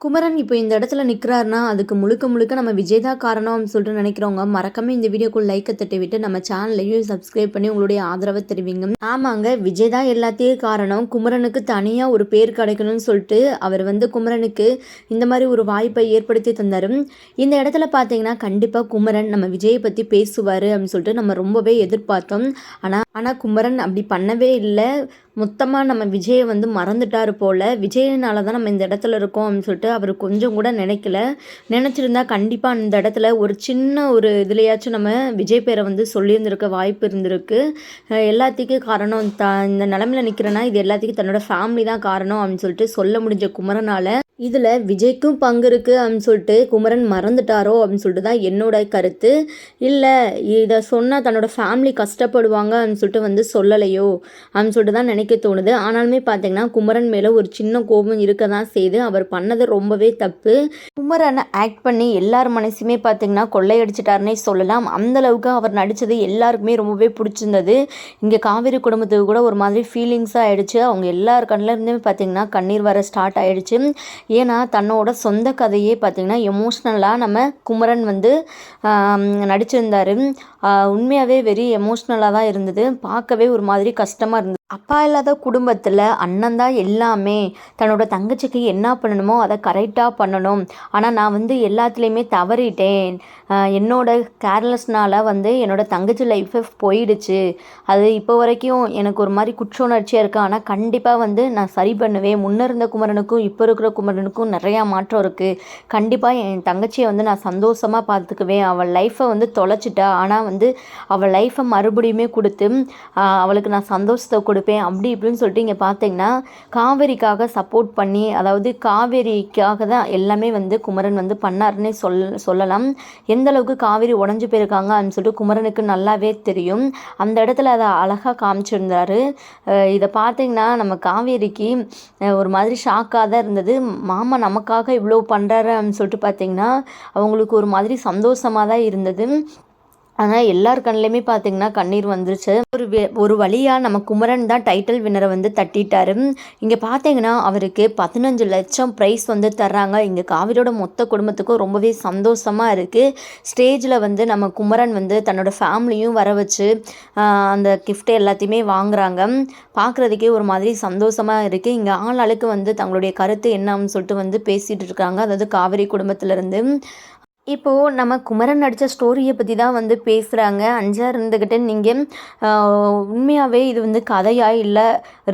குமரன் இப்போ இந்த இடத்துல நிற்கிறாருன்னா அதுக்கு முழுக்க முழுக்க நம்ம விஜய் தான் காரணம்னு சொல்லிட்டு நினைக்கிறவங்க மறக்காம இந்த வீடியோக்குள் லைக்கை தட்டி விட்டு நம்ம சேனலையும் சப்ஸ்கிரைப் பண்ணி உங்களுடைய ஆதரவை தெரிவிங்க. ஆமாங்க விஜய் தான் எல்லாத்தையும் காரணம். குமரனுக்கு தனியாக ஒரு பேர் கிடைக்கணும்னு சொல்லிட்டு அவர் வந்து குமரனுக்கு இந்த மாதிரி ஒரு வாய்ப்பை ஏற்படுத்தி தந்தார். இந்த இடத்துல பார்த்தீங்கன்னா கண்டிப்பாக குமரன் நம்ம விஜயை பற்றி பேசுவார் அப்படின்னு சொல்லிட்டு நம்ம ரொம்பவே எதிர்பார்த்தோம். ஆனால் ஆனால் குமரன் அப்படி பண்ணவே இல்லை. மொத்தமாக நம்ம விஜயை வந்து மறந்துட்டார் போல். விஜயனால தான் நம்ம இந்த இடத்துல இருக்கோம் அப்படின்னு சொல்லிட்டு அவர் கொஞ்சம் கூட நினைக்கல. நினச்சிருந்தா கண்டிப்பாக அந்த இடத்துல ஒரு சின்ன ஒரு இதுலையாச்சும் நம்ம விஜய் பேரை வந்து சொல்லியிருந்திருக்க வாய்ப்பு இருந்திருக்கு. எல்லாத்துக்கும் காரணம் த இந்த நிலமையில நிற்கிறேன்னா இது எல்லாத்துக்கும் தன்னோட ஃபேமிலி தான் காரணம் அப்படின்னு சொல்லிட்டு சொல்ல முடிஞ்ச குமரனால் இதில் விஜய்க்கும் பங்கு இருக்குது அப்படின்னு சொல்லிட்டு குமரன் மறந்துட்டாரோ அப்படின்னு சொல்லிட்டு தான் என்னோட கருத்து. இல்லை இதை சொன்னால் தன்னோட ஃபேமிலி கஷ்டப்படுவாங்க அப்படின்னு சொல்லிட்டு வந்து சொல்லலையோ அப்படின்னு சொல்லிட்டு தான் நினைக்க தோணுது. ஆனாலுமே பார்த்தீங்கன்னா குமரன் மேலே ஒரு சின்ன கோபம் இருக்க தான் செய்து அவர் பண்ணது ரொம்பவே தப்பு. குமரனை ஆக்ட் பண்ணி எல்லார் மனசுமே பார்த்தீங்கன்னா கொள்ளையடிச்சிட்டாருன்னே சொல்லலாம். அந்தளவுக்கு அவர் நடித்தது எல்லாருக்குமே ரொம்பவே பிடிச்சிருந்தது. இங்கே காவிரி குடும்பத்துக்கு கூட ஒரு மாதிரி ஃபீலிங்ஸாக ஆகிடுச்சு அவங்க எல்லார் கண்ணிலருந்துமே பார்த்தீங்கன்னா கண்ணீர் வர ஸ்டார்ட் ஆகிடுச்சு ஏன்னா தன்னோட சொந்த கதையே பார்த்திங்கன்னா எமோஷ்னலாக நம்ம குமரன் வந்து நடிச்சிருந்தார். உண்மையாகவே வெரி எமோஷ்னலாக தான் இருந்தது. பார்க்கவே ஒரு மாதிரி கஷ்டமாக இருந்தது. அப்பா இல்லாத குடும்பத்தில் அண்ணன் தான் எல்லாமே. தன்னோட தங்கச்சிக்கு என்ன பண்ணணுமோ அதை கரெக்டாக பண்ணணும். ஆனால் நான் வந்து எல்லாத்துலேயுமே தவறிட்டேன். என்னோட கேர்லெஸ்னால் வந்து என்னோடய தங்கச்சி லைஃபே போயிடுச்சு. அது இப்போ வரைக்கும் எனக்கு ஒரு மாதிரி குற்ற உணர்ச்சியாக இருக்குது ஆனால் கண்டிப்பாக வந்து நான் சரி பண்ணுவேன். முன்ன இருந்த குமரனுக்கும் இப்போ இருக்கிற குமரனுக்கும் நிறையா மாற்றம் இருக்குது கண்டிப்பாக என் தங்கச்சியை வந்து நான் சந்தோஷமாக பார்த்துக்குவேன். அவள் லைஃப்பை வந்து தொலைச்சிட்டா. ஆனால் வந்து அவள் லைஃப்பை மறுபடியுமே கொடுத்து அவளுக்கு நான் சந்தோஷத்தை கொடுப்பேன் அப்படி இப்படின்னு சொல்லிட்டு இங்கே பார்த்தீங்கன்னா காவேரிக்காக சப்போர்ட் பண்ணி அதாவது காவேரிக்காக தான் எல்லாமே வந்து குமரன் வந்து பண்ணாருன்னே சொல் சொல்லலாம். எந்த அளவுக்கு காவேரி உடஞ்சி போயிருக்காங்க அப்படின்னு சொல்லிட்டு குமரனுக்கு நல்லாவே தெரியும். அந்த இடத்துல அதை அழகாக காமிச்சிருந்தாரு. இதை பார்த்தீங்கன்னா நம்ம காவேரிக்கு ஒரு மாதிரி ஷாக்காக தான் இருந்தது. மாமா நமக்காக இவ்வளோ பண்ணுறாரு அப்படின்னு சொல்லிட்டு பார்த்தீங்கன்னா அவங்களுக்கு ஒரு மாதிரி சந்தோஷமாக தான் இருந்தது. ஆனால் எல்லார் கண்ணிலையுமே பார்த்தீங்கன்னா கண்ணீர் வந்துருச்சு. ஒரு ஒரு வழியாக நம்ம குமரன் தான் டைட்டில் வினரை வந்து தட்டிட்டாரு. இங்கே பார்த்தீங்கன்னா அவருக்கு பதினஞ்சு லட்சம் ப்ரைஸ் வந்து தர்றாங்க. இங்கே காவிரியோட மொத்த குடும்பத்துக்கும் ரொம்பவே சந்தோஷமாக இருக்குது ஸ்டேஜில் வந்து நம்ம குமரன் வந்து தன்னோட ஃபேமிலியும் வர வச்சு அந்த கிஃப்ட்டு எல்லாத்தையுமே வாங்குறாங்க. பார்க்குறதுக்கே ஒரு மாதிரி சந்தோஷமாக இருக்குது இங்கே ஆள் ஆளுக்கு வந்து தங்களுடைய கருத்து என்னன்னு சொல்லிட்டு வந்து பேசிகிட்டு இருக்காங்க. அதாவது காவிரி குடும்பத்திலேருந்து. இப்போது நம்ம குமரன் நடித்த ஸ்டோரியை பற்றி தான் வந்து பேசுகிறாங்க அஞ்சாக இருந்துக்கிட்டு நீங்கள் உண்மையாகவே இது வந்து கதையா இல்லை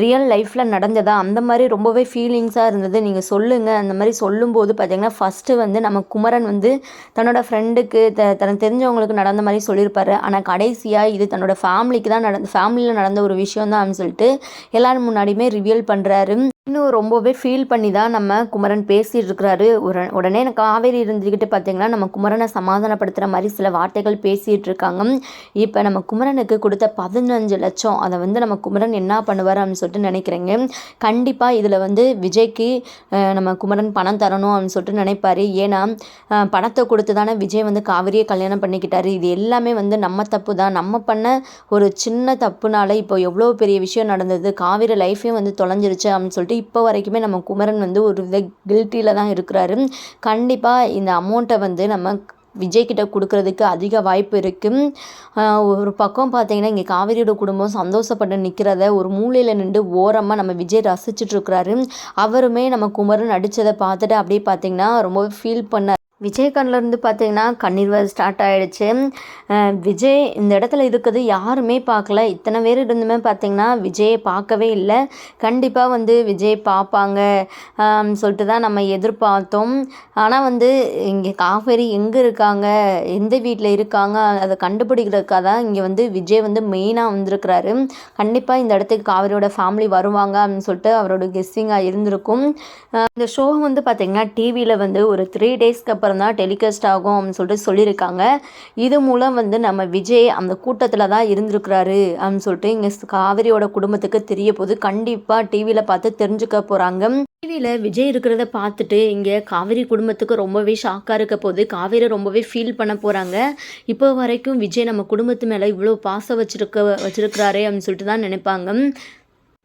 ரியல் லைஃப்பில் நடந்ததா? அந்த மாதிரி ரொம்பவே ஃபீலிங்ஸாக இருந்தது. நீங்கள் சொல்லுங்கள் அந்த மாதிரி சொல்லும்போது பார்த்திங்கன்னா ஃபஸ்ட்டு வந்து நம்ம குமரன் வந்து தன்னோட ஃப்ரெண்டுக்கு த தனக்கு தெரிஞ்சவங்களுக்கு நடந்த மாதிரி சொல்லியிருப்பார். ஆனால் கடைசியாக இது தன்னோட ஃபேமிலிக்கு தான் நடந்த ஃபேமிலியில் நடந்த ஒரு விஷயம் தான் சொல்லிட்டு எல்லோரும் முன்னாடியுமே ரிவியல் பண்ணுறாரு இன்னும் ரொம்பவே ஃபீல் பண்ணி தான் நம்ம குமரன் பேசிகிட்டு இருக்கிறாரு உடனே காவேரி இருந்துக்கிட்டு பார்த்தீங்கன்னா நம்ம குமரனை சமாதானப்படுத்துகிற மாதிரி சில வார்த்தைகள் பேசிகிட்டு இருக்காங்க இப்போ நம்ம குமரனுக்கு கொடுத்த பதினஞ்சு லட்சம் அதை வந்து நம்ம குமரன் என்ன பண்ணுவார் அப்படின்னு சொல்லிட்டு நினைக்கிறேங்க. கண்டிப்பாக இதில் வந்து விஜய்க்கு நம்ம குமரன் பணம் தரணும் அப்படின்னு சொல்லிட்டு நினைப்பார். ஏன்னா பணத்தை கொடுத்து தானே விஜய் வந்து காவிரியை கல்யாணம் பண்ணிக்கிட்டாரு. இது எல்லாமே வந்து நம்ம தப்பு தான் நம்ம பண்ண ஒரு சின்ன தப்புனால இப்போ எவ்வளோ பெரிய விஷயம் நடந்தது காவிரி லைஃபே வந்து தொலைஞ்சிருச்சு அப்படின்னு சொல்லிட்டு வந்துட்டு இப்போ வரைக்குமே நம்ம குமரன் வந்து ஒரு வித கில்ட்டியில் தான் இருக்கிறாரு. கண்டிப்பாக இந்த அமௌண்ட்டை வந்து நம்ம விஜய்கிட்ட கொடுக்கறதுக்கு அதிக வாய்ப்பு இருக்குது ஒரு பக்கம் பார்த்தீங்கன்னா இங்கே காவிரியோட குடும்பம் சந்தோஷப்பட்டு நிற்கிறத ஒரு மூலையில் நின்று ஓரமாக நம்ம விஜய் ரசிச்சுட்ருக்கிறாரு அவருமே நம்ம குமரன் நடித்ததை பார்த்துட்டு அப்படியே பார்த்தீங்கன்னா ரொம்பவே ஃபீல் பண்ண விஜய் கண்ணிலேருந்து பார்த்தீங்கன்னா கண்ணீர் வர ஸ்டார்ட் ஆகிடுச்சு விஜய் இந்த இடத்துல இருக்கிறது யாருமே பார்க்கல இத்தனை பேர் இருந்துமே பார்த்தீங்கன்னா விஜயை பார்க்கவே இல்லை. கண்டிப்பாக வந்து விஜய் பார்ப்பாங்க சொல்லிட்டு தான் நம்ம எதிர்பார்த்தோம். ஆனால் வந்து இங்கே காவேரி எங்கே இருக்காங்க? எந்த வீட்டில் இருக்காங்க? அதை கண்டுபிடிக்கிறதுக்காக தான் இங்கே வந்து விஜய் வந்து மெயினாக வந்திருக்கிறாரு. கண்டிப்பாக இந்த இடத்துக்கு காவேரியோட ஃபேமிலி வருவாங்க அப்படின்னு சொல்லிட்டு அவரோட கெஸ்ஸிங்காக இருந்திருக்கும். இந்த ஷோ வந்து பார்த்திங்கன்னா டிவியில் வந்து ஒரு த்ரீ டேஸ்க்கு அப்புறம் தான் டெலிகாஸ்ட் ஆகும் அப்படின்னு சொல்லிட்டு சொல்லியிருக்காங்க. இது மூலம் வந்து நம்ம விஜய் அந்த கூட்டத்தில் தான் இருந்திருக்கிறாரு அப்படின்னு சொல்லிட்டு இங்கே காவிரியோட குடும்பத்துக்கு தெரிய போது கண்டிப்பாக டிவியில் பார்த்து தெரிஞ்சுக்க போகிறாங்க டிவியில் விஜய் இருக்கிறத பார்த்துட்டு இங்கே காவிரி குடும்பத்துக்கு ரொம்பவே ஷாக்காக இருக்க போது காவேரி ரொம்பவே ஃபீல் பண்ண போகிறாங்க இப்போ வரைக்கும் விஜய் நம்ம குடும்பத்து மேலே இவ்வளோ பாசம் வச்சுருக்க வச்சுருக்கிறாரே அப்படின்னு சொல்லிட்டு தான் நினைப்பாங்க.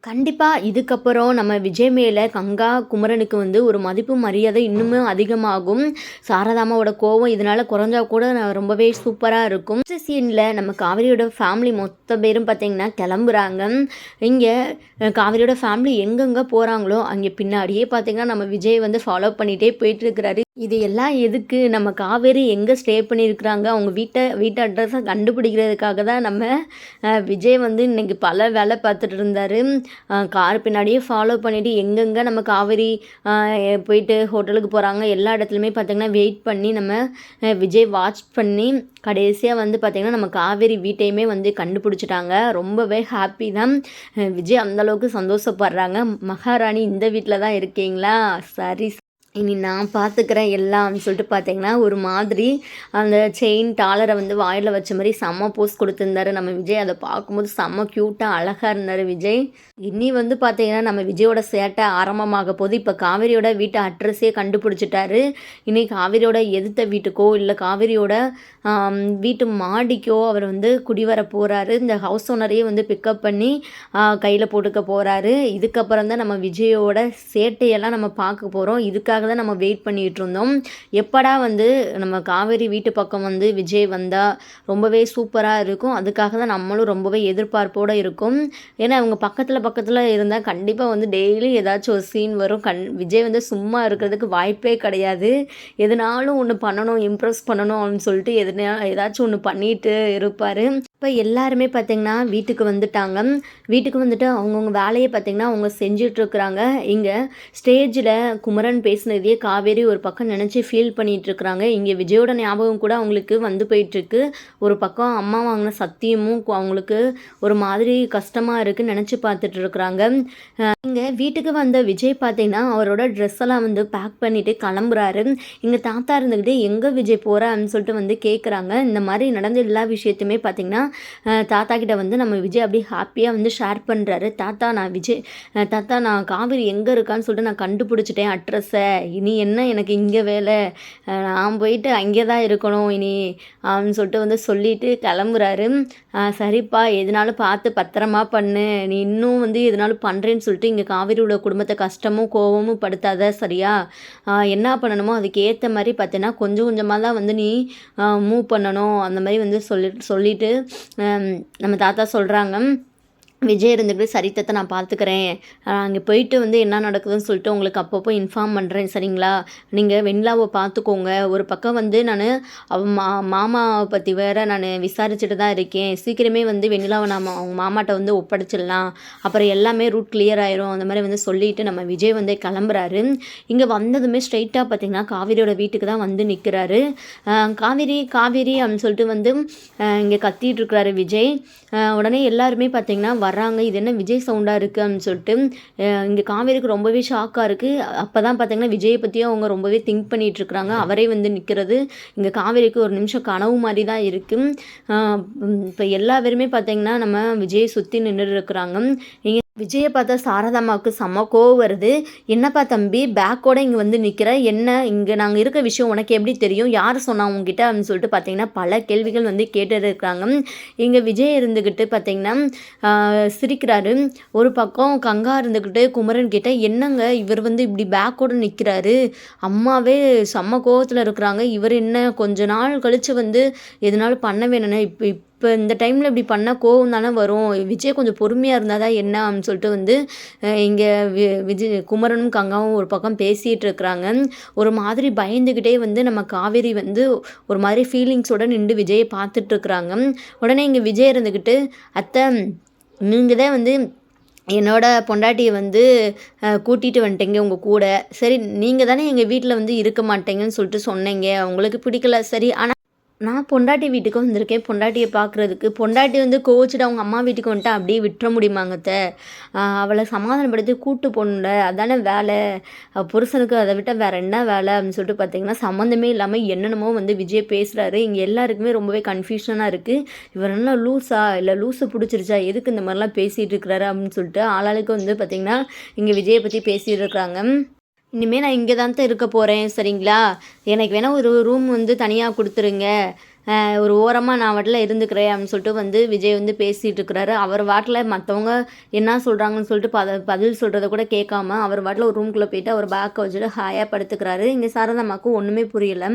கண்டிப்பாக இதுக்கப்புறம் நம்ம விஜய் மேலே கங்கா குமரனுக்கு வந்து ஒரு மதிப்பு மரியாதை இன்னுமே அதிகமாகும். சாரதாமாவோட கோவம் இதனால் குறைஞ்சா கூட நான் ரொம்பவே சூப்பராக இருக்கும். சீனில் நம்ம காவிரியோட ஃபேமிலி மொத்த பேரும் பார்த்திங்கன்னா கிளம்புறாங்க. இங்கே காவிரியோட ஃபேமிலி எங்கெங்கே போகிறாங்களோ அங்கே பின்னாடியே பார்த்திங்கன்னா நம்ம விஜய் வந்து ஃபாலோ பண்ணிகிட்டே போயிட்டுருக்கிறாரு. இது எல்லாம் எதுக்கு? நம்ம காவேரி எங்கே ஸ்டே பண்ணியிருக்கிறாங்க? அவங்க வீட்டை வீட்டு அட்ரஸை கண்டுபிடிக்கிறதுக்காக தான் நம்ம விஜய் வந்து இன்னைக்கு பல வேலை பார்த்துட்டு இருந்தார். கார் பின்னாடியே ஃபாலோ பண்ணிவிட்டு எங்கெங்கே நம்ம காவேரி போயிட்டு ஹோட்டலுக்கு போகிறாங்க எல்லா இடத்துலையுமே பார்த்திங்கன்னா வெயிட் பண்ணி நம்ம விஜய் வாட்ச் பண்ணி கடைசியாக வந்து பார்த்திங்கன்னா நம்ம காவேரி வீட்டையுமே வந்து கண்டுபிடிச்சிட்டாங்க. ரொம்பவே ஹாப்பி தான். விஜய் அந்தளவுக்கு சந்தோஷப்படுறாங்க. மகாராணி இந்த வீட்டில் தான் இருக்கீங்களா? சரி இனி நான் பார்த்துக்கிறேன் எல்லாம்னு சொல்லிட்டு பார்த்தீங்கன்னா ஒரு மாதிரி அந்த செயின் டாலரை வந்து வாயில் வச்ச மாதிரி செம்ம போஸ் கொடுத்துருந்தாரு. நம்ம விஜய் அதை பார்க்கும்போது செம்ம க்யூட்டாக அழகாக இருந்தார் விஜய். இனி வந்து பார்த்தீங்கன்னா நம்ம விஜயோட சேட்டை ஆரம்பமாக போது இப்போ காவேரியோட வீட்டு அட்ரஸே கண்டுபிடிச்சிட்டாரு. இனி காவேரியோட எதிர்த்த வீட்டுக்கோ இல்லை காவேரியோட வீட்டு மாடிக்கோ அவர் வந்து குடிவர போகிறாரு இந்த ஹவுஸ் ஓனரையே வந்து பிக்கப் பண்ணி கையில் போட்டுக்க போகிறாரு இதுக்கப்புறம் தான் நம்ம விஜயோட சேட்டையெல்லாம் நம்ம பார்க்க போகிறோம் இதுக்காக தான் நம்ம வெயிட் பண்ணிகிட்டு இருந்தோம் எப்படா வந்து நம்ம காவேரி வீட்டு பக்கம் வந்து விஜய் வந்தால் ரொம்பவே சூப்பராக இருக்கும். அதுக்காக தான் நம்மளும் ரொம்பவே எதிர்பார்ப்போடு இருக்கும். ஏன்னா அவங்க பக்கத்தில் பக்கத்தில் இருந்தால் கண்டிப்பாக வந்து டெய்லி ஏதாச்சும் ஒரு சீன் வரும். கண் விஜய் வந்து சும்மா இருக்கிறதுக்கு வாய்ப்பே கிடையாது. எதுனாலும் ஒன்று பண்ணணும் இம்ப்ரெஸ் பண்ணணும் அப்படின்னு சொல்லிட்டு எதுனா ஏதாச்சும் ஒன்று பண்ணிட்டு இருப்பார். இப்போ எல்லாருமே பார்த்திங்கன்னா வீட்டுக்கு வந்துட்டாங்க. வீட்டுக்கு வந்துட்டு அவங்கவுங்க வேலையை பார்த்திங்கன்னா அவங்க செஞ்சிட்ருக்குறாங்க. இங்கே ஸ்டேஜில் குமரன் பேசினதையே காவேரி ஒரு பக்கம் நினச்சி ஃபீல் பண்ணிகிட்ருக்குறாங்க இங்கே விஜயோட ஞாபகம் கூட அவங்களுக்கு வந்து போயிட்டுருக்கு ஒரு பக்கம் அம்மா வாங்கின சத்தியமும் அவங்களுக்கு ஒரு மாதிரி கஷ்டமாக இருக்குன்னு நினச்சி பார்த்துட்ருக்குறாங்க. இங்கே வீட்டுக்கு வந்த விஜய் பார்த்திங்கன்னா அவரோட ட்ரெஸ் எல்லாம் வந்து பேக் பண்ணிவிட்டு கிளம்புறாரு. இங்கே தாத்தா இருந்துக்கிட்டு எங்கே விஜய் போகிறான்னு அப்படின்னு சொல்லிட்டு வந்து கேட்குறாங்க இந்த மாதிரி நடந்த எல்லா விஷயத்தையுமே பார்த்திங்கன்னா தாத்தா கிட்ட வந்து நம்ம விஜய் அப்படியே ஹாப்பியாக வந்து ஷேர் பண்ணுறாரு தாத்தா நான் விஜய் தாத்தா நான் காவிரி எங்கே இருக்கான்னு சொல்லிட்டு நான் கண்டுபிடிச்சிட்டேன் அட்ரஸை இனி என்ன எனக்கு இங்கே வேலை? நான் போயிட்டு அங்கே தான் இருக்கணும் இனி அப்படின்னு சொல்லிட்டு வந்து சொல்லிட்டு கிளம்புறாரு. சரிப்பா எதுனாலும் பார்த்து பத்திரமா பண்ணு. நீ இன்னும் வந்து எதுனாலும் பண்ணுறேன்னு சொல்லிட்டு இங்கே காவிரி உள்ள குடும்பத்தை கஷ்டமும் கோவமும் படுத்தாத சரியா? என்ன பண்ணணுமோ அதுக்கு ஏற்ற மாதிரி பார்த்தீங்கன்னா கொஞ்சம் கொஞ்சமாக தான் வந்து நீ மூவ் பண்ணணும். அந்த மாதிரி வந்து சொல்லி சொல்லிட்டு நம்ம தாத்தா சொல்கிறாங்க விஜய் இருந்துக்கிட்டு சரித்தத்தை நான் பார்த்துக்கிறேன் அங்கே போயிட்டு வந்து என்ன நடக்குதுன்னு சொல்லிட்டு உங்களுக்கு அப்பப்போ இன்ஃபார்ம் பண்ணுறேன் சரிங்களா? நீங்கள் வெண்ணிலாவை பார்த்துக்கோங்க ஒரு பக்கம் வந்து நான் அவ மா மாமாவை பற்றி வேற நான் விசாரிச்சுட்டு தான் இருக்கேன். சீக்கிரமே வந்து வெண்ணிலாவை நாம் அவங்க மாமாட்ட வந்து ஒப்படைச்சிடலாம். அப்புறம் எல்லாமே ரூட் கிளியர் ஆயிரும். அந்த மாதிரி வந்து சொல்லிட்டு நம்ம விஜய் வந்து கிளம்புறாரு. இங்கே வந்ததுமே ஸ்ட்ரைட்டாக பார்த்தீங்கன்னா காவிரியோட வீட்டுக்கு தான் வந்து நிற்கிறாரு காவிரி காவிரி அப்படின்னு சொல்லிட்டு வந்து இங்கே கத்திட்டு இருக்கிறாரு விஜய். உடனே எல்லாருமே பார்த்தீங்கன்னா வர்றாங்க இது என்ன விஜய் சவுண்டாக இருக்குது அப்படின்னு சொல்லிட்டு இங்கே காவேரிக்கு ரொம்பவே ஷாக்காக இருக்குது அப்போ தான் பார்த்தீங்கன்னா விஜயை பற்றியும் அவங்க ரொம்பவே திங்க் பண்ணிகிட்டு இருக்கிறாங்க. அவரே வந்து நிற்கிறது இங்கே காவேரிக்கு ஒரு நிமிஷம் கனவு மாதிரி தான் இருக்குது இப்போ எல்லா பேருமே பார்த்தீங்கன்னா நம்ம விஜயை சுற்றி நின்றுட்டு இருக்கிறாங்க. இங்கே விஜயை பார்த்தா சாரதாமாவுக்கு செம்ம கோவம் வருது. என்னப்பா தம்பி பேக்கோட இங்கே வந்து நிற்கிற என்ன? இங்கே நாங்கள் இருக்க விஷயம் உனக்கு எப்படி தெரியும்? யார் சொன்னா உங்ககிட்ட அப்படின்னு சொல்லிட்டு பார்த்தீங்கன்னா பல கேள்விகள் வந்து கேட்டுருக்கிறாங்க இருக்காங்க. இங்கே விஜய் இருந்துக்கிட்டு பார்த்தீங்கன்னா சிரிக்கிறாரு. ஒரு பக்கம் கங்கா இருந்துக்கிட்டு குமரன் கிட்ட என்னங்க? இவர் வந்து இப்படி பேக்கோட நிற்கிறாரு அம்மாவே செம்ம கோவத்தில் இருக்கிறாங்க. இவர் என்ன கொஞ்ச நாள் கழித்து வந்து எதனாலும் பண்ண வேணும்னா இப்போ இப்போ இந்த டைமில் இப்படி பண்ணால் கோவம் தானே வரும்? விஜய் கொஞ்சம் பொறுமையாக இருந்தால் தான் என்ன அப்படின்னு சொல்லிட்டு வந்து இங்கே வி விஜய் குமரனும் கங்காவும் ஒரு பக்கம் பேசிகிட்டு இருக்கிறாங்க. ஒரு மாதிரி பயந்துக்கிட்டே வந்து நம்ம காவேரி வந்து ஒரு மாதிரி ஃபீலிங்ஸோட நின்று விஜயை பார்த்துட்டு இருக்கிறாங்க. உடனே இங்கே விஜய் இருந்துக்கிட்டு அத்தை நீங்கள் தான் வந்து என்னோட பொண்டாட்டியை வந்து கூட்டிகிட்டு வந்துட்டீங்க உங்கள் கூட. சரி நீங்கள் தானே எங்கள் வீட்டில் வந்து இருக்க மாட்டேங்கன்னு சொல்லிட்டு சொன்னீங்க. உங்களுக்கு பிடிக்கல. சரி ஆனால் நான் பொண்டாட்டி வீட்டுக்கு வந்திருக்கேன் பொண்டாட்டியை பார்க்குறதுக்கு. பொண்டாட்டி வந்து கோச்சிட்டு அவங்க அம்மா வீட்டுக்கு வந்துட்டு அப்படியே விட்டுற முடியுமாங்க அவளை சமாதானப்படுத்தி கூட்டு போகணும்ல அதானே வேலை. புருஷனுக்கு அதை விட்டால் வேற என்ன வேலை அப்படின்னு சொல்லிட்டு பார்த்தீங்கன்னா சம்மந்தமே இல்லாமல் என்னென்னமோ வந்து விஜய் பேசுகிறாரு இங்கே எல்லாருக்குமே ரொம்பவே கன்ஃபியூஷனாக இருக்குது இவர் என்ன லூஸா இல்லை லூஸு பிடிச்சிருச்சா? எதுக்கு இந்த மாதிரிலாம் பேசிகிட்டு இருக்கிறாரு அப்படின்னு சொல்லிட்டு ஆளாளுக்கு வந்து பார்த்திங்கன்னா இங்கே விஜயை பற்றி பேசிகிட்டு இருக்கிறாங்க. இனிமேல் நான் இங்கே தான் இருக்க போகிறேன் சரிங்களா? எனக்கு வேணால் ஒரு ரூம் வந்து தனியாக கொடுத்துருங்க. ஒரு ஓரமாக நான் வாட்டில் இருந்துக்கிறேன் அப்படின்னு சொல்லிட்டு வந்து விஜய் வந்து பேசிகிட்டு இருக்கிறாரு. அவர் வாட்டில் மற்றவங்க என்ன சொல்கிறாங்கன்னு சொல்லிட்டு பத பதில் சொல்கிறத கூட கேட்காம அவர் வாட்டில் ஒரு ரூம்குள்ளே போயிட்டு அவர் பேக்கை வச்சுட்டு ஹாயாக படுத்துக்கிறாரு. இங்கே சாரதாம்மாவுக்கு ஒன்றுமே புரியலை.